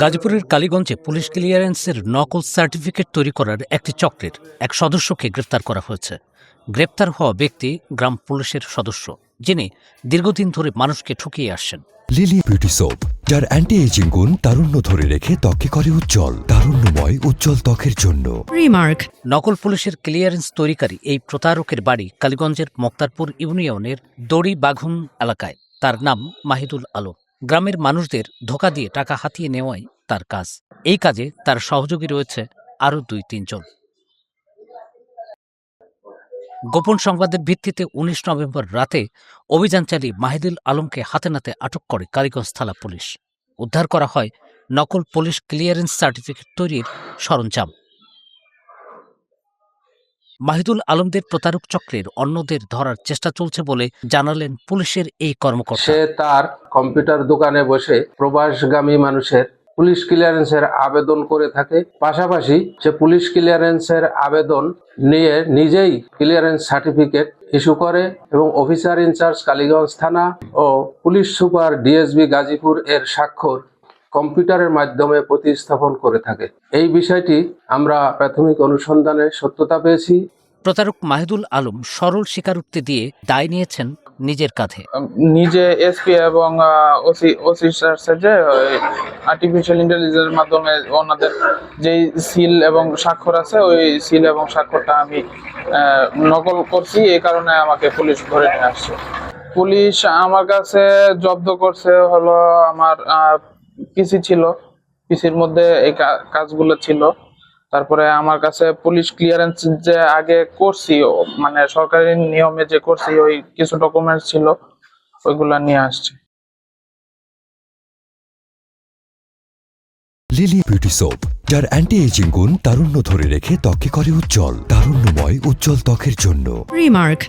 গাজীপুরের কালীগঞ্জে পুলিশ ক্লিয়ারেন্সের নকল সার্টিফিকেট তৈরি করার একটি চক্রের এক সদস্যকে গ্রেপ্তার করা হয়েছে। গ্রেপ্তার হওয়া ব্যক্তি গ্রাম পুলিশের সদস্য যিনি দীর্ঘদিন ধরে মানুষকে ঠকিয়ে আসছেন। লিলি বিউটি সোপ যার অ্যান্টি এজিং গুণ তারুণ্য ধরে রেখে ত্বকে করে উজ্জ্বল তারুণ্যময় উজ্জ্বল ত্বকের জন্য। Remark. নকল পুলিশের ক্লিয়ারেন্স তৈরিকারী এই প্রতারকের বাড়ি কালীগঞ্জের মোক্তারপুর ইউনিয়নের দড়ি বাঘুম এলাকায়। তার নাম মাহিদুল আলম। গ্রামের মানুষদের ধোকা দিয়ে টাকা হাতিয়ে নেওয়াই তার কাজ। এই কাজে তার সহযোগী রয়েছে আরও দুই, তিনজন। গোপন সংবাদের ভিত্তিতে উনিশ নভেম্বর রাতে অভিযান চালিয়ে মাহিদুল আলমকে হাতে নাতে আটক করে কালীগঞ্জ থানা পুলিশ। উদ্ধার করা হয় নকল পুলিশ ক্লিয়ারেন্স সার্টিফিকেট তৈরির সরঞ্জাম। মাহিদুল আলমদের প্রতারক চক্রের অন্যদের ধরার চেষ্টা চলছে বলে জানালেন পুলিশের এই কর্মকর্তা। সে তার কম্পিউটার দোকানে বসে প্রবাসগামী মানুষের পুলিশ ক্লিয়ারেন্সের আবেদন করে থাকে। পাশাপাশি সে পুলিশ ক্লিয়ারেন্সের আবেদন নিয়ে নিজেই ক্লিয়ারেন্স সার্টিফিকেট ইস্যু করে এবং অফিসার ইনচার্জ কালীগঞ্জ থানা ও পুলিশ সুপার ডিএসবি গাজীপুর এর স্বাক্ষর কম্পিউটারের মাধ্যমে প্রতিস্থাপন করে থাকে। এই বিষয়টি আমরা প্রাথমিক অনুসন্ধানে সত্যতা পেয়েছি। প্রতারক মাহিদুল আলম সরল স্বীকারোক্তি দিয়ে দায় নিয়েছেন নিজের কাঁধে। নিজে এসপি এবং ওসি ওসি স্যার যে আর্টিফিশিয়াল ইন্টেলিজেন্সের মাধ্যমে ওনাদের যেই সিল এবং স্বাক্ষর আছে ওই সিল এবং স্বাক্ষরটা আমি নকল করছি। এই কারণে আমাকে পুলিশ ধরে নিয়ে আসছে। পুলিশ আমার কাছে জব্দ করছে হলো আমার পিসি ছিল পিসির মধ্যে এই কাজগুলো ছিল তারপরে আমার কাছে পুলিশ ক্লিয়ারেন্স যে আগে করছি মানে সরকারি নিয়মে যে করছি ওই কিছু ডকুমেন্টস ছিল ওইগুলা নিয়ে আসছে লিলি বিউটি সোপ যার অ্যান্টি এজিং গুণ তারুণ্য ধরে রেখে ত্বকে করে উজ্জ্বল তারুণ্যময় উজ্জ্বল ত্বকের জন্য Remark.